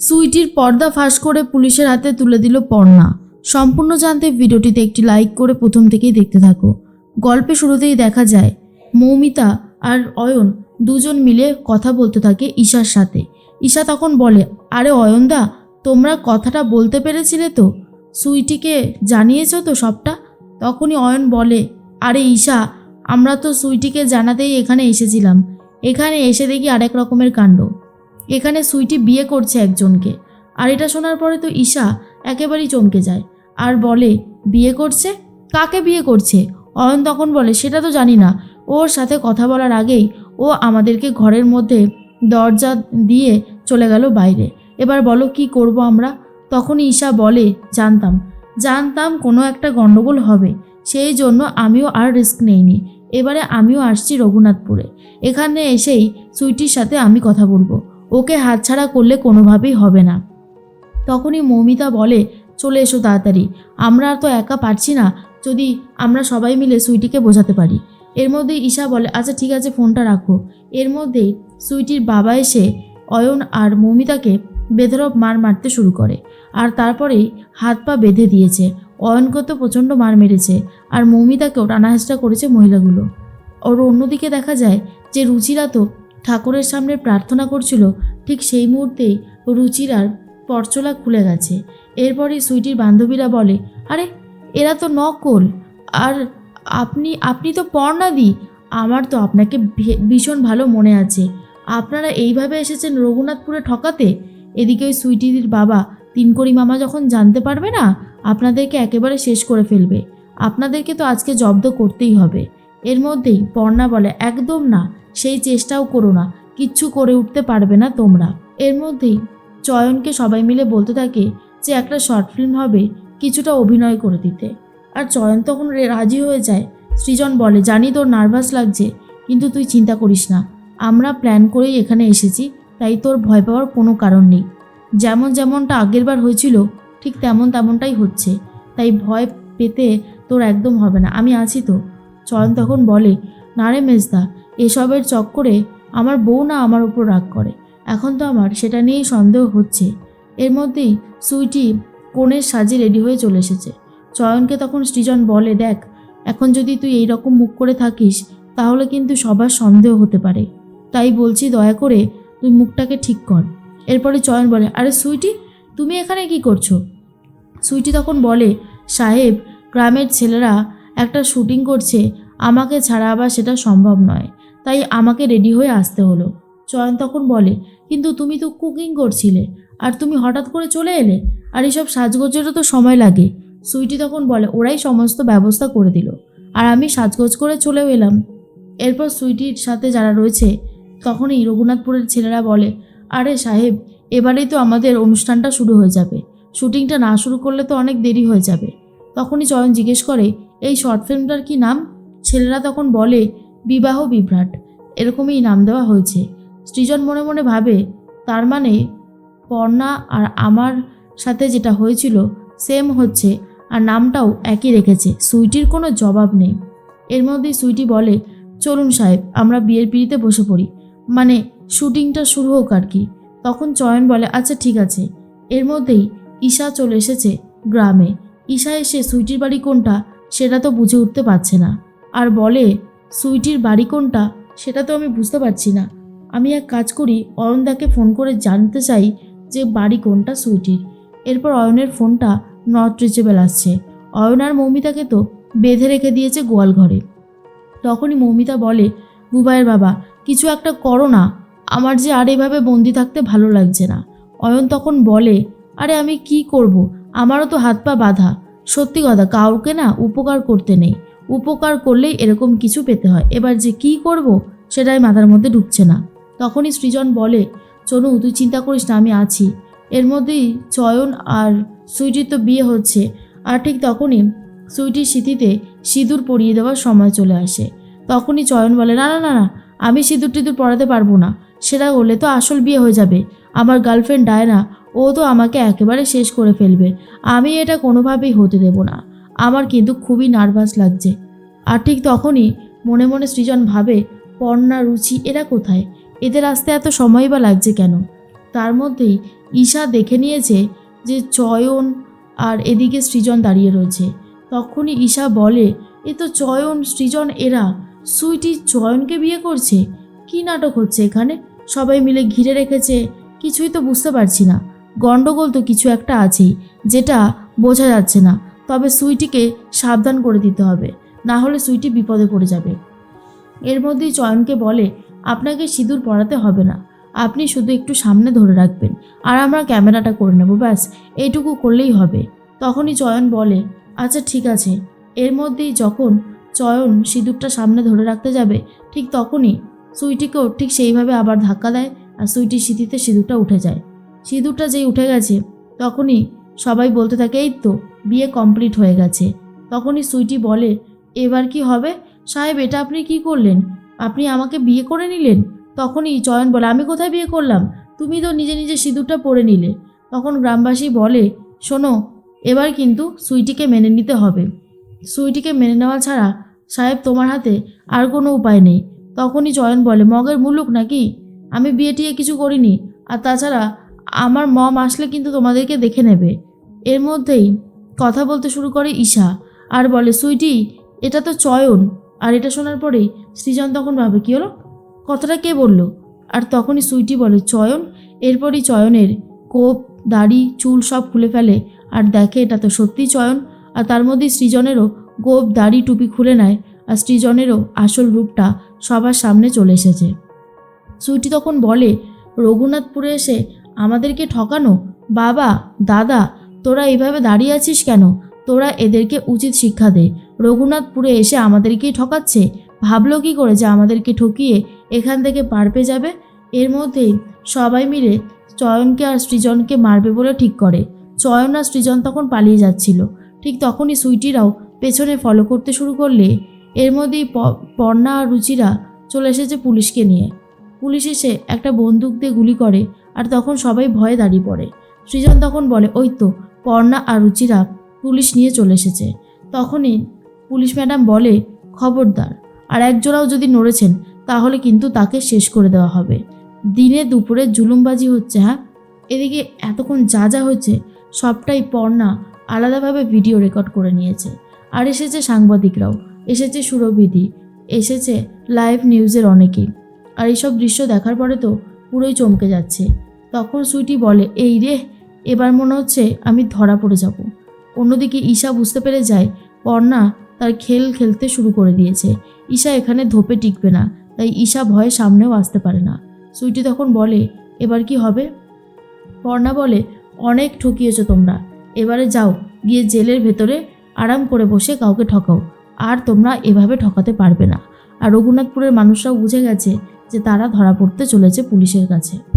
সুইটির পর্দা ফাঁস করে পুলিশের হাতে তুলে দিল পর্ণা সম্পূর্ণ জানতে ভিডিওটিতে একটি লাইক করে প্রথম থেকেই দেখতে থাকো। গল্পে শুরুতেই দেখা যায়, মৌমিতা আর অয়ন দুজন মিলে কথা বলতে থাকে ঈশার সাথে। ঈশা তখন বলে, আরে অয়নদা, তোমরা কথাটা বলতে পেরেছিলে তো? সুইটিকে জানিয়েছো তো সবটা? তখনই অয়ন বলে, আরে ঈশা, আমরা তো সুইটিকে জানাতেই এখানে এসেছিলাম। এখানে এসে দেখি আরেক রকমের কাণ্ড। এখানে সুইটি বিয়ে করছে একজনকে। আর এটা শোনার পরে তো ঈশা একেবারেই চমকে যায়। আর বলে, বিয়ে করছে? কাকে বিয়ে করছে? অয়ন তখন বলে, সেটা তো জানি না। ওর সাথে কথা বলার আগেই ও আমাদেরকে ঘরের মধ্যে দরজা দিয়ে চলে গেল বাইরে। এবার বলো, কি করব আমরা? তখন ঈশা বলে, জানতাম। জানতাম কোনো একটা গণ্ডগোল হবে। সেই জন্য আমিও আর রিস্ক নেইনি। এবারে আমিও আসছি রঘুনাথপুরে। এখানে এসেই সুইটির সাথে আমি কথা বলব। ওকে হাতছাড়া করলে কোনোভাবেই হবে না। তখনই মৌমিতা বলে, চলে এসো তাড়াতাড়ি। আমরা আর তো একা পারছি না, যদি আমরা সবাই মিলে সুইটিকে বোঝাতে পারি। এর মধ্যে ঈশা বলে আচ্ছা ঠিক আছে, ফোনটা রাখো। এর মধ্যেই সুইটির বাবা এসে অয়ন আর মৌমিতাকে বেধরব মার মারতে শুরু করে আর তারপরেই হাত পা বেঁধে দিয়েছে। অয়নকে তো প্রচণ্ড মার মেরেছে আর মৌমিতাকেও টানাহেঁচড়া করেছে মহিলাগুলো। ওর অন্যদিকে দেখা যায় যে রুচিরা তো ঠাকুরের সামনে প্রার্থনা করছিল, ঠিক সেই মুহূর্তেই রুচিরার পরচলা খুলে গেছে। এরপরই সুইটির বান্ধবীরা বলে, আরে, এরা তো নকল। আর আপনি আপনি তো পর্ণাদি। আমার তো আপনাকে ভীষণ ভালো মনে আছে। আপনারা এইভাবে এসেছেন রঘুনাথপুরে ঠকাতে? এদিকে ওই সুইটির বাবা, তিনকড়ি মামা যখন জানতে পারবে না, আপনাদেরকে একেবারে শেষ করে ফেলবে। আপনাদেরকে তো আজকে জব্দ করতেই হবে। এর মধ্যেই পর্ণা বলে, একদম না, সেই চেষ্টাও করো না, কিচ্ছু করে উঠতে পারবে না তোমরা। এর মধ্যেই চয়নকে সবাই মিলে বলতে থাকে যে, একটা শর্ট ফিল্ম হবে কিছুটা অভিনয় করে দিতে। আর চয়ন তখন রাজি হয়ে যায়। সৃজন বলে, জানি তোর নার্ভাস লাগছে, কিন্তু তুই চিন্তা করিস না। আমরা প্ল্যান করেই এখানে এসেছি, তাই তোর ভয় পাওয়ার কোনো কারণ নেই। যেমন যেমনটা আগেরবার হয়েছিল, ঠিক তেমন তেমনটাই হচ্ছে। তাই ভয় পেতে তোর একদম হবে না। আমি আছি তো। চয়ন তখন বলে, না রে মেজদা, এসবের চক্করে আমার বউ না আমার উপর রাগ করে। এখন তো আমার সেটা নিয়েই সন্দেহ হচ্ছে। এর মধ্যেই সুইটি কোণের সাজে রেডি হয়ে চলে এসেছে। চয়নকে তখন সৃজন বলে, দেখ, এখন যদি তুই এই রকম মুখ করে থাকিস, তাহলে কিন্তু সবার সন্দেহ হতে পারে। তাই বলছি দয়া করে তুই মুখটাকে ঠিক কর। এরপরে চয়ন বলে, আরে সুইটি, তুমি এখানে কি করছ? সুইটি তখন বলে, সাহেব, গ্রামের ছেলেরা একটা শুটিং করছে, আমাকে ছাড়া আবার সেটা সম্ভব নয়। তাই আমাকে রেডি হয়ে আসতে হলো। চয়ন তখন বলে, কিন্তু তুমি তো কুকিং করছিলে, আর তুমি হঠাৎ করে চলে এলে? আর এসব সাজগোজেরও তো সময় লাগে। সুইটি তখন বলে, ওরাই সমস্ত ব্যবস্থা করে দিল, আর আমি সাজগোজ করে চলেও এলাম। এরপর সুইটির সাথে যারা রয়েছে, তখনই রঘুনাথপুরের ছেলেরা বলে, আরে সাহেব, এবারেই তো আমাদের অনুষ্ঠানটা শুরু হয়ে যাবে। শুটিংটা না শুরু করলে তো অনেক দেরি হয়ে যাবে। তখনই চয়ন জিজ্ঞেস করে এই শর্ট ফিল্মটার কি নাম? ছেলেরা তখন বলে, বিবাহ বিভ্রাট। এরকমই নাম দেওয়া হয়েছে। সৃজন মনে মনে ভাবে, তার মানে পর্ণা আর আমার সাথে যেটা হয়েছিল সেম হচ্ছে, আর নামটাও একই রেখেছে। সুইটির কোনো জবাব নেই। এর মধ্যেই সুইটি বলে, চলুন সাহেব, আমরা বিয়ের পিড়িতে বসে পড়ি। মানে শুটিংটা শুরু হোক আর কি। তখন চয়ন বলে আচ্ছা ঠিক আছে। এর মধ্যেই ঈশা চলে এসেছে গ্রামে। ঈশা এসে সুইটির বাড়ি কোনটা? সেটা তো বুঝে উঠতে পারছে না। আর বলে, সুইটির বাড়ি কোনটা? সেটা তো আমি বুঝতে পারছি না। আমি এক কাজ করি, অয়নদাকে ফোন করে জানতে চাই যে বাড়ি কোনটা সুইটির। এরপর অয়নের ফোনটা নট রিচেবেল আসছে। অয়ন আর মৌমিতাকে তো বেঁধে রেখে দিয়েছে গোয়াল ঘরে। তখনই মৌমিতা বলে, বুবাইয়ের বাবা, কিছু একটা করো না। আমার যে আর এভাবে বন্দি থাকতে ভালো লাগছে না। অয়ন তখন বলে, আরে আমি কি করব? আমারও তো হাত পা বাঁধা। সত্যি কথা, কাউকে না উপকার করতে নেই। উপকার করলেই এরকম কিছু পেতে হয়। এবার যে কি করব, সেটাই মাথার মধ্যে ঢুকছে না। তখনই সৃজন বলে, চনু, তুই চিন্তা করিস না, আমি আছি। এর মধ্যেই চয়ন আর সুইটির তো বিয়ে হচ্ছে। আর ঠিক তখনই সুইটির স্মৃতিতে সিঁদুর পরিয়ে দেওয়ার সময় চলে আসে। তখনই চয়ন বলে, না না না না, আমি সিঁদুর টিঁদুর পড়াতে পারব না। সেটা হলে তো আসল বিয়ে হয়ে যাবে। আমার গার্লফ্রেন্ড ডায়না ও তো আমাকে একেবারে শেষ করে ফেলবে। আমি এটা কোনোভাবেই হতে দেব না। আমার কিন্তু খুবই নার্ভাস লাগছে। আর ঠিক তখনই মনে মনে সৃজন ভাবে, পর্ণা, রুচি, এরা কোথায়? এদের আসতে এত সময় বা লাগছে কেন? তার মধ্যেই ঈশা দেখে নিয়েছে যে চয়ন আর এদিকে সৃজন দাঁড়িয়ে রয়েছে। তখনই ঈশা বলে, এ তো চয়ন, সৃজন, এরা। সুইটি চয়নকে বিয়ে করছে? কি নাটক হচ্ছে এখানে? সবাই মিলে ঘিরে রেখেছে। কিছুই তো বুঝতে পারছি না। গন্ডগোল তো কিছু একটা আছেই, যেটা বোঝা যাচ্ছে না। তবে সুইটিকে সাবধান করে দিতে হবে, না হলে সুইটি বিপদে পড়ে যাবে। এর মধ্যেই চয়নকে বলে, আপনাকে সিঁদুর পরাতে হবে না। আপনি শুধু একটু সামনে ধরে রাখবেন আর আমরা ক্যামেরাটা করে নেব, ব্যাস, এইটুকু করলেই হবে। তখনই চয়ন বলে আচ্ছা ঠিক আছে। এর মধ্যেই যখন চয়ন সিঁদুরটা সামনে ধরে রাখতে যাবে, ঠিক তখনই সুইটিকেও ঠিক সেইভাবে আবার ধাক্কা দেয় আর সুইটির সিঁথিতে সিঁদুরটা উঠে যায়। সিঁদুরটা যেই উঠে গেছে, তখনই সবাই বলতে থাকে, এই তো, বিয়ে কমপ্লিট হয়ে গেছে। তখনই সুইটি বলে, এবার কি হবে? সাহেব, এটা আপনি কি করলেন? আপনি আমাকে বিয়ে করে নিলেন? তখনই চয়ন বলে, আমি কোথায় বিয়ে করলাম? তুমি তো নিজে নিজে সিঁদুরটা পরে নিলে। তখন গ্রামবাসী বলে, শোনো, এবার কিন্তু সুইটিকে মেনে নিতে হবে। সুইটিকে মেনে নেওয়া ছাড়া সাহেব তোমার হাতে আর কোনো উপায় নেই। তখনই চয়ন বলে, মগের মুলুক নাকি? আমি বিয়ে টিয়ে কিছু করিনি। আর তাছাড়া আমার মম আসলে কিন্তু তোমাদেরকে দেখে নেবে। এর মধ্যেই কথা বলতে শুরু করে ঈশা আর বলে, সুইটি, এটা তো চয়ন। আর এটা শোনার পরেই সৃজন তখন ভাবে, কি হলো? কথাটা কে বলল? আর তখনই সুইটি বলে, চয়ন? এরপরই চয়নের কোপ, দাড়ি, চুল সব খুলে ফেলে আর দেখে এটা তো সত্যিই চয়ন। আর তার মধ্যেই সৃজনেরও গোপ দাড়ি, টুপি খুলে নেয় আর সৃজনেরও আসল রূপটা সবার সামনে চলে এসেছে। সুইটি তখন বলে, রঘুনাথপুরে এসে আমাদেরকে ঠকানো? বাবা, দাদা, তোরা এভাবে দাঁড়িয়ে আছিস কেন? তোরা এদেরকে উচিত শিক্ষা দে। রঘুনাথপুরে এসে আমাদেরকেই ঠকাচ্ছে। ভাবলো কি করে যে আমাদেরকে ঠকিয়ে এখান থেকে পার পেয়ে যাবে? এর মধ্যেই সবাই মিলে চয়নকে আর সৃজনকে মারবে বলে ঠিক করে। চয়ন আর সৃজন তখন পালিয়ে যাচ্ছিল। ঠিক তখনই সুইটিরাও পেছনে ফলো করতে শুরু করলে। এর মধ্যেই পর্ণা আর রুচিরা চলে এসেছে পুলিশকে নিয়ে। পুলিশ এসে একটা বন্দুক দিয়ে গুলি করে। আর তখন সবাই ভয়ে দাঁড়িয়ে পড়ে। সৃজন তখন বলে, ওই তো, পর্ণা আর রুচিরা পুলিশ নিয়ে চলে এসেছে। তখনই পুলিশ ম্যাডাম বলে, খবরদার, আর একজোড়াও যদি নড়েছেন, তাহলে কিন্তু তাকে শেষ করে দেওয়া হবে। দিনে দুপুরে জুলুমবাজি হচ্ছে হ্যাঁ? এদিকে এতক্ষণ যা যা হচ্ছে সবটাই পর্ণা আলাদাভাবে ভিডিও রেকর্ড করে নিয়েছে। আর এসেছে সাংবাদিকরাও, এসেছে সুরবিধি এসেছে লাইভ নিউজের অনেকেই আর এইসব দৃশ্য দেখার পরে তো পুরোই চমকে যাচ্ছে। তখন সুইটি বলে, এই রে, এবার মনে হচ্ছে আমি ধরা পড়ে যাব। অন্যদিকে ঈশা বুঝতে পেরে যায়, পর্ণা তার খেল খেলতে শুরু করে দিয়েছে। ঈশা এখানে ধোপে টিকবে না, তাই ঈশা ভয়ে সামনেও আসতে পারে না। সুইটি তখন বলে, এবার কি হবে? পর্ণা বলে, অনেক ঠকিয়েছ তোমরা। এবারে যাও, গিয়ে জেলের ভেতরে আরাম করে বসে কাউকে ঠকাও। আর তোমরা এভাবে ঠকাতে পারবে না। আর রঘুনাথপুরের মানুষরাও বুঝে গেছে যে তারা ধরা পড়তে চলেছে পুলিশের কাছে।